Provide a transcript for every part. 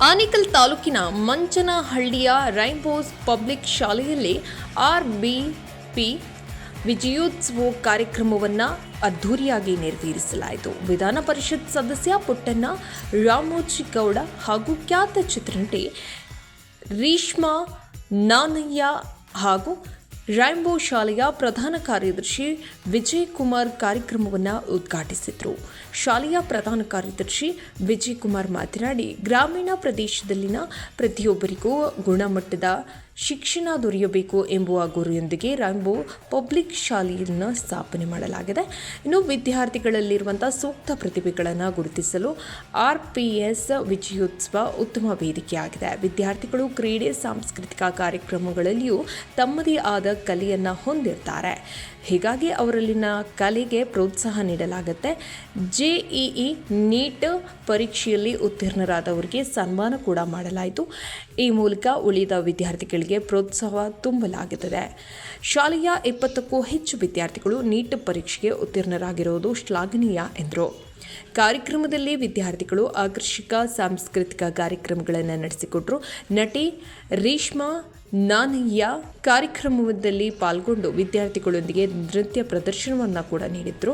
ಆನೇಕಲ್ ತಾಲೂಕಿನ ಮಂಚನಹಳ್ಳಿಯ ರೈನ್ಬೋಸ್ ಪಬ್ಲಿಕ್ ಶಾಲೆಯಲ್ಲಿ ಆರ್ ಬಿ ಪಿ ವಿಜಯೋತ್ಸವ ಕಾರ್ಯಕ್ರಮವನ್ನು ಅದ್ಧೂರಿಯಾಗಿ ನೆರವೇರಿಸಲಾಯಿತು. ವಿಧಾನ ಪರಿಷತ್ ಸದಸ್ಯ ಪುಟ್ಟಣ್ಣ ರಾಮೋಜಿಗೌಡ ಹಾಗೂ ಖ್ಯಾತ ಚಿತ್ರನಟಿ ರೀಷ್ಮಾ ನಾನಯ್ಯ ಹಾಗೂ ರೈನ್ಬೋ ಶಾಲೆಯ ಪ್ರಧಾನ ಕಾರ್ಯದರ್ಶಿ ವಿಜಯ್ ಕುಮಾರ್ ಕಾರ್ಯಕ್ರಮವನ್ನು ಉದ್ಘಾಟಿಸಿದರು. ಶಾಲೆಯ ಪ್ರಧಾನ ಕಾರ್ಯದರ್ಶಿ ವಿಜಯ್ ಕುಮಾರ್ ಮಾತನಾಡಿ, ಗ್ರಾಮೀಣ ಪ್ರದೇಶದಲ್ಲಿನ ಪ್ರತಿಯೊಬ್ಬರಿಗೂ ಗುಣಮಟ್ಟದ ಶಿಕ್ಷಣ ದೊರೆಯಬೇಕು ಎಂಬುವ ಗುರಿಯೊಂದಿಗೆ ರಾಂಬೋ ಪಬ್ಲಿಕ್ ಶಾಲೆಯನ್ನು ಸ್ಥಾಪನೆ ಮಾಡಲಾಗಿದೆ. ಇನ್ನು ವಿದ್ಯಾರ್ಥಿಗಳಲ್ಲಿರುವಂಥ ಸೂಕ್ತ ಪ್ರತಿಭೆಗಳನ್ನು ಗುರುತಿಸಲು ಆರ್ ಪಿ ಎಸ್ ವಿಜಯೋತ್ಸವ ಉತ್ತಮ ವೇದಿಕೆಯಾಗಿದೆ. ವಿದ್ಯಾರ್ಥಿಗಳು ಕ್ರೀಡೆ, ಸಾಂಸ್ಕೃತಿಕ ಕಾರ್ಯಕ್ರಮಗಳಲ್ಲಿಯೂ ತಮ್ಮದೇ ಆದ ಕಲೆಯನ್ನು ಹೊಂದಿರ್ತಾರೆ. ಹೀಗಾಗಿ ಅವರಲ್ಲಿನ ಕಲೆಗೆ ಪ್ರೋತ್ಸಾಹ ನೀಡಲಾಗುತ್ತೆ. ಜೆಇಇ ನೀಟ್ ಪರೀಕ್ಷೆಯಲ್ಲಿ ಉತ್ತೀರ್ಣರಾದವರಿಗೆ ಸನ್ಮಾನ ಕೂಡ ಮಾಡಲಾಯಿತು. ಈ ಮೂಲಕ ಉಳಿದ ವಿದ್ಯಾರ್ಥಿಗಳಿಗೆ ಪ್ರೋತ್ಸಾಹ ತುಂಬಲಾಗುತ್ತದೆ. ಶಾಲೆಯ ಇಪ್ಪತ್ತಕ್ಕೂ ಹೆಚ್ಚು ವಿದ್ಯಾರ್ಥಿಗಳು ನೀಟ್ ಪರೀಕ್ಷೆಗೆ ಉತ್ತೀರ್ಣರಾಗಿರುವುದು ಶ್ಲಾಘನೀಯ ಎಂದರು. ಕಾರ್ಯಕ್ರಮದಲ್ಲಿ ವಿದ್ಯಾರ್ಥಿಗಳು ಆಕರ್ಷಕ ಸಾಂಸ್ಕೃತಿಕ ಕಾರ್ಯಕ್ರಮಗಳನ್ನು ನಡೆಸಿಕೊಟ್ರು ನಟಿ ರೇಷ್ಮಾ ನಾನಯ್ಯ ಕಾರ್ಯಕ್ರಮದಲ್ಲಿ ಪಾಲ್ಗೊಂಡು ವಿದ್ಯಾರ್ಥಿಗಳೊಂದಿಗೆ ನೃತ್ಯ ಪ್ರದರ್ಶನವನ್ನು ಕೂಡ ನೀಡಿದ್ರು.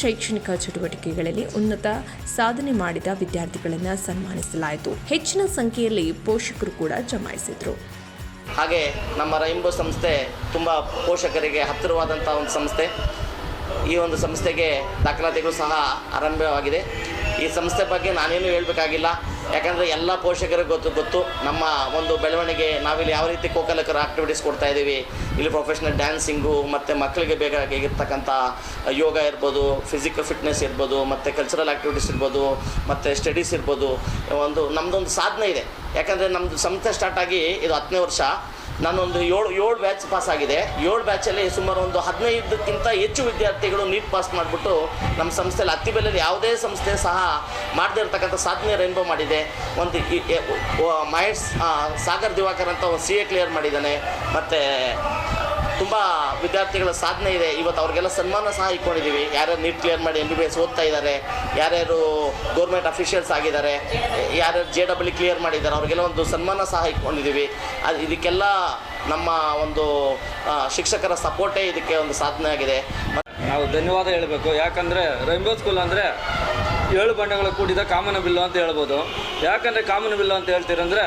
ಶೈಕ್ಷಣಿಕ ಚಟುವಟಿಕೆಗಳಲ್ಲಿ ಉನ್ನತ ಸಾಧನೆ ಮಾಡಿದ ವಿದ್ಯಾರ್ಥಿಗಳನ್ನು ಸನ್ಮಾನಿಸಲಾಯಿತು. ಹೆಚ್ಚಿನ ಸಂಖ್ಯೆಯಲ್ಲಿ ಪೋಷಕರು ಕೂಡ ಜಮಾಯಿಸಿದರು. ಹಾಗೆ ನಮ್ಮ ರೈಂಬೋ ಸಂಸ್ಥೆ ತುಂಬ ಪೋಷಕರಿಗೆ ಹತ್ತಿರವಾದಂಥ ಒಂದು ಸಂಸ್ಥೆ. ಈ ಒಂದು ಸಂಸ್ಥೆಗೆ ದಾಖಲಾತಿಗಳು ಸಹ ಆರಂಭವಾಗಿದೆ. ಈ ಸಂಸ್ಥೆ ಬಗ್ಗೆ ನಾನೇನು ಹೇಳಬೇಕಾಗಿಲ್ಲ. ಯಾಕಂದರೆ ಎಲ್ಲ ಪೋಷಕರಿಗೆ ಗೊತ್ತು ಗೊತ್ತು. ನಮ್ಮ ಒಂದು ಬೆಳವಣಿಗೆ, ನಾವಿಲ್ಲಿ ಯಾವ ರೀತಿ ಕೋಕಲಕರ ಆಕ್ಟಿವಿಟೀಸ್ ಕೊಡ್ತಾ ಇದ್ದೀವಿ. ಇಲ್ಲಿ ಪ್ರೊಫೆಷ್ನಲ್ ಡ್ಯಾನ್ಸಿಂಗು ಮತ್ತು ಮಕ್ಕಳಿಗೆ ಬೇಕಾಗಿರ್ತಕ್ಕಂಥ ಯೋಗ ಇರ್ಬೋದು ಫಿಸಿಕಲ್ ಫಿಟ್ನೆಸ್ ಇರ್ಬೋದು, ಮತ್ತು ಕಲ್ಚರಲ್ ಆ್ಯಕ್ಟಿವಿಟೀಸ್ ಇರ್ಬೋದು, ಮತ್ತು ಸ್ಟಡೀಸ್ ಇರ್ಬೋದು. ಒಂದು ನಮ್ಮದೊಂದು ಸಾಧನೆ ಇದೆ. ಯಾಕಂದರೆ ನಮ್ಮದು ಸಂಸ್ಥೆ ಸ್ಟಾರ್ಟಾಗಿ ಇದು ಹತ್ತನೇ ವರ್ಷ. ನಾನೊಂದು ಏಳು ಏಳು ಬ್ಯಾಚ್ ಪಾಸ್ ಆಗಿದೆ. ಏಳು ಬ್ಯಾಚಲ್ಲಿ ಸುಮಾರು ಒಂದು ಹದಿನೈದಕ್ಕಿಂತ ಹೆಚ್ಚು ವಿದ್ಯಾರ್ಥಿಗಳು ನೀಟ್ ಪಾಸ್ ಮಾಡಿಬಿಟ್ಟು ನಮ್ಮ ಸಂಸ್ಥೆಯಲ್ಲಿ ಹತ್ತಿ ಬೆಲೆಯಲ್ಲಿ ಯಾವುದೇ ಸಂಸ್ಥೆ ಸಹ ಮಾಡದೇ ಇರತಕ್ಕಂಥ ಸಾಧನೆ ರೈನ್ಬೋ ಮಾಡಿದೆ. ಒಂದು ಮಹೇಶ್ ಸಾಗರ್ ದಿವಾಕರ್ ಅಂತ ಒಂದು ಸಿ ಎ ಕ್ಲಿಯರ್ ಮಾಡಿದ್ದಾನೆ. ಮತ್ತು ತುಂಬ ವಿದ್ಯಾರ್ಥಿಗಳ ಸಾಧನೆ ಇದೆ. ಇವತ್ತು ಅವ್ರಿಗೆಲ್ಲ ಸನ್ಮಾನ ಸಹ ಇಟ್ಕೊಂಡಿದ್ದೀವಿ ಯಾರ್ಯಾರು ನೀಟ್ ಕ್ಲಿಯರ್ ಮಾಡಿ ಎಂ ಬಿ ಬಿ ಎಸ್ ಓದ್ತಾ ಇದ್ದಾರೆ, ಯಾರ್ಯಾರು ಗೌರ್ಮೆಂಟ್ ಅಫಿಷಿಯಲ್ಸ್ ಆಗಿದ್ದಾರೆ, ಯಾರ್ಯಾರು ಜೆ ಡಬ್ಲ್ಯೂ ಕ್ಲಿಯರ್ ಮಾಡಿದ್ದಾರೆ, ಅವ್ರಿಗೆಲ್ಲ ಒಂದು ಸನ್ಮಾನ ಸಹ ಇಟ್ಕೊಂಡಿದ್ದೀವಿ ಅದು ಇದಕ್ಕೆಲ್ಲ ನಮ್ಮ ಒಂದು ಶಿಕ್ಷಕರ ಸಪೋರ್ಟೇ ಇದಕ್ಕೆ ಒಂದು ಸಾಧನೆ ಆಗಿದೆ. ನಾವು ಧನ್ಯವಾದ ಹೇಳಬೇಕು. ಯಾಕಂದರೆ ರೈನ್ಬೋ ಸ್ಕೂಲ್ ಅಂದರೆ ಏಳು ಬಣ್ಣಗಳು ಕೂಡಿದ ಕಾಮನ ಬಿಲ್ಲು ಅಂತ ಹೇಳ್ಬೋದು. ಯಾಕಂದರೆ ಕಾಮನ ಬಿಲ್ಲು ಅಂತ ಹೇಳ್ತೀರಂದ್ರೆ,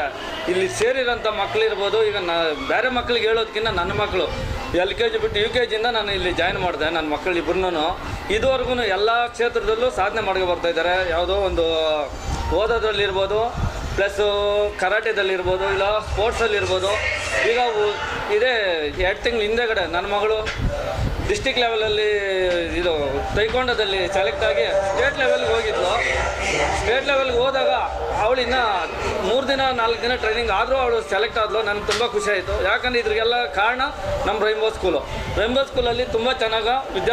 ಇಲ್ಲಿ ಸೇರಿರೋಂಥ ಮಕ್ಕಳಿರ್ಬೋದು ಈಗ ನ, ಬೇರೆ ಮಕ್ಕಳಿಗೆ ಹೇಳೋದಕ್ಕಿಂತ ನನ್ನ ಮಕ್ಕಳು ಎಲ್ ಕೆ ಜಿ ಬಿಟ್ಟು ಯು ಕೆ ಜಿಯಿಂದ ನಾನು ಇಲ್ಲಿ ಜಾಯ್ನ್ ಮಾಡಿದೆ, ನನ್ನ ಮಕ್ಕಳು ಇಬ್ಬರೂ ಇದುವರೆಗೂ ಎಲ್ಲ ಕ್ಷೇತ್ರದಲ್ಲೂ ಸಾಧನೆ ಮಾಡ್ಕೊ ಬರ್ತಾ ಇದ್ದಾರೆ. ಯಾವುದೋ ಒಂದು ಓದೋದ್ರಲ್ಲಿರ್ಬೋದು ಪ್ಲಸ್ಸು ಕರಾಟೆದಲ್ಲಿರ್ಬೋದು, ಇಲ್ಲ ಸ್ಪೋರ್ಟ್ಸಲ್ಲಿರ್ಬೋದು ಈಗ ಇದೇ ಎರಡು ತಿಂಗಳು ಹಿಂದೆಗಡೆ ನನ್ನ ಮಗಳು ಡಿಸ್ಟಿಕ್ ಲೆವೆಲಲ್ಲಿ ಇದು ತೈಕೊಂಡದಲ್ಲಿ ಸೆಲೆಕ್ಟ್ ಆಗಿ ಸ್ಟೇಟ್ ಲೆವೆಲ್ಗೆ ಹೋಗಿದ್ಲು. ಸ್ಟೇಟ್ ಲೆವೆಲ್ಗೆ ಹೋದಾಗ ಅವಳಿನ್ನ ಮೂರು ದಿನ, ನಾಲ್ಕು ದಿನ ಟ್ರೈನಿಂಗ್ ಆದರೂ ಅವಳು ಸೆಲೆಕ್ಟ್ ಆದ್ಲು. ನನಗೆ ತುಂಬ ಖುಷಿ ಆಯಿತು. ಯಾಕಂದರೆ ಇದ್ರಿಗೆಲ್ಲ ಕಾರಣ ನಮ್ಮ ರೈನ್ಬೋ ಸ್ಕೂಲು ರೈನ್ಬೋ ಸ್ಕೂಲಲ್ಲಿ ತುಂಬ ಚೆನ್ನಾಗಿ ವಿದ್ಯಾ